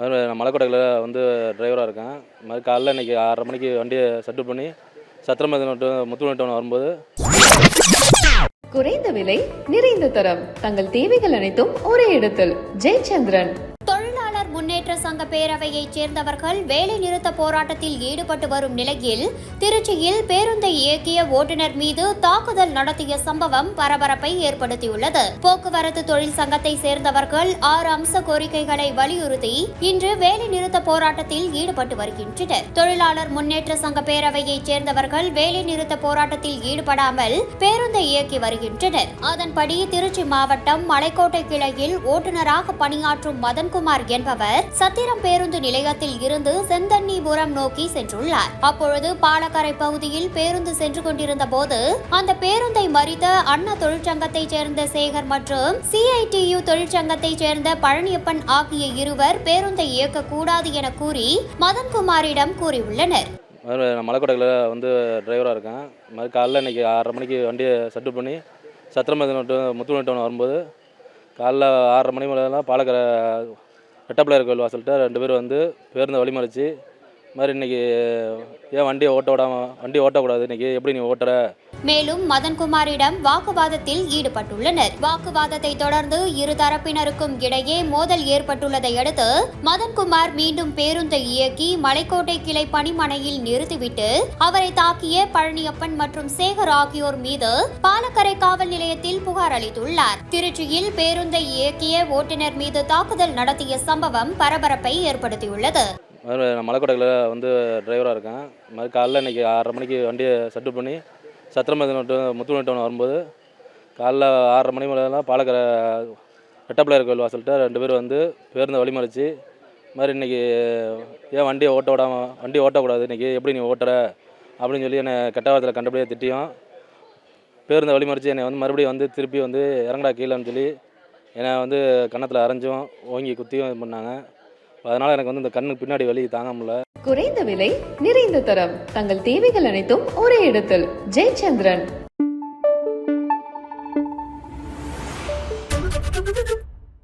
அது மாதிரி நான் மலைக்கோட்டையில் வந்து டிரைவராக இருக்கேன். இது மாதிரி காலைல இன்றைக்கி ஆறரை மணிக்கு வண்டியை செட்டில் பண்ணி சத்திரமதி நோட்டு முத்து டவுன் வரும்போது குறைந்த விலை நிறைந்த தரம். தங்கள் தேவைகள் அனைத்தும் ஒரே இடத்தில். ஜெயச்சந்திரன். முன்னேற்ற சங்க பேரவையைச் சேர்ந்தவர்கள் வேலை நிறுத்த போராட்டத்தில் ஈடுபட்டு வரும் நிலையில் திருச்சியில் பேருந்தை இயக்கிய ஓட்டுநர் மீது தாக்குதல் நடத்திய சம்பவம் பரபரப்பை ஏற்படுத்தியுள்ளது. போக்குவரத்து தொழில் சங்கத்தை சேர்ந்தவர்கள் ஆறு அம்ச கோரிக்கைகளை வலியுறுத்தி இன்று வேலை நிறுத்த போராட்டத்தில் ஈடுபட்டு வருகின்றனர். தொழிலாளர் முன்னேற்ற சங்க பேரவையைச் சேர்ந்தவர்கள் வேலை நிறுத்த போராட்டத்தில் ஈடுபடாமல் பேருந்தை இயக்கி வருகின்றனர். அதன்படி திருச்சி மாவட்டம் மலைக்கோட்டை கிளையில் ஓட்டுநராக பணியாற்றும் மதன்குமார் என்பவர் சத்திரம் பேருந்து நிலையத்தில் இருந்து செந்தண்ணிபுரம் நோக்கி சென்றுள்ளார். அப்பொழுது பாலக்கரை பகுதியில் பேருந்து சென்று கொண்டிருந்த போது அந்த பேருந்தை மறித்த அண்ணா தொழிற்சங்கத்தைச் சேர்ந்த சேகர் மற்றும் சிஐடியு தொழிற்சங்கத்தை சேர்ந்த பழனியப்பன் ஆகிய இருவர் பேருந்தை இயக்கக்கூடாது என கூறி மதன்குமாரிடம் கூறியுள்ளனர். நான் மலைக்கோட்டையில் வந்து டிரைவராக இருக்கேன். மாதிரி காலைல இன்றைக்கி ஆறரை மணிக்கு வண்டியை செட்டில் பண்ணி சத்திரமதி நோட்டு முத்து டவுன் வரும்போது காலைல ஆறரை மணி மேலாம் பாலக்கரை ரெட்டப்பிள்ளையர் கோயில் வாசல்கிட்ட ரெண்டு பேர் வந்து பேருந்தை வழிமறிச்சு மாதிரி இன்னைக்கு ஏன் வண்டியை ஓட்ட விடாம வண்டி ஓட்டக்கூடாது இன்னைக்கு? எப்படி நீ ஓட்டுற? மேலும் மதன்குமாரிடம் வாக்குவாதத்தில் ஈடுபட்டுள்ளனர். வாக்குவாதத்தை தொடர்ந்து இரு தரப்பினருக்கும் இடையே மோதல் ஏற்பட்டுள்ளதை அடுத்து மதன்குமார் மீண்டும் பேருந்தை இயக்கி மலைக்கோட்டை கிளை பணிமனையில் நிறுத்திவிட்டு அவரை தாக்கிய பழனியப்பன் மற்றும் சேகர் ஆகியோர் மீது பாலக்கரை காவல் நிலையத்தில் புகார் அளித்துள்ளார். திருச்சியில் பேருந்தை இயக்கிய ஓட்டுநர் மீது தாக்குதல் நடத்திய சம்பவம் பரபரப்பை ஏற்படுத்தியுள்ளது. மாதிரி நான் மலைக்கோட்டையில் வந்து டிரைவராக இருக்கேன். இந்த மாதிரி காலைல இன்றைக்கி ஆறரை மணிக்கு வண்டியை செட்டில் பண்ணி சத்திரமதி நோட்டு முத்து டவுன் வரும்போது காலைல ஆறரை மணி மேலாம் பாலக்கரை ரெட்டப்பிள்ளையர் கோயில் வாசல்கிட்ட ரெண்டு பேர் வந்து பேருந்தை வழிமறிச்சு மாதிரி இன்றைக்கி ஏன் வண்டியை ஓட்ட விடாம வண்டி ஓட்டக்கூடாது இன்றைக்கி எப்படி நீ ஓட்டுற அப்படின்னு சொல்லி என்னை கெட்ட வாரத்தில் கண்டபடியாக திட்டியும் பேருந்தை வழிமறிச்சு என்னை வந்து மறுபடியும் வந்து திருப்பி வந்து இறங்கடா கீழேன்னு சொல்லி என்னை வந்து கன்னத்தில் அரைஞ்சும் ஓங்கி குத்தியும் இது பண்ணாங்க. அதனால் எனக்கு வந்து இந்த கண்ணுக்கு பின்னாடி வலி தாங்க முடியல குறைந்த விலை நிறைந்த தரம். தங்கள் தேவைகள் அனைத்தும் ஒரே இடத்தில். ஜெயச்சந்திரன்.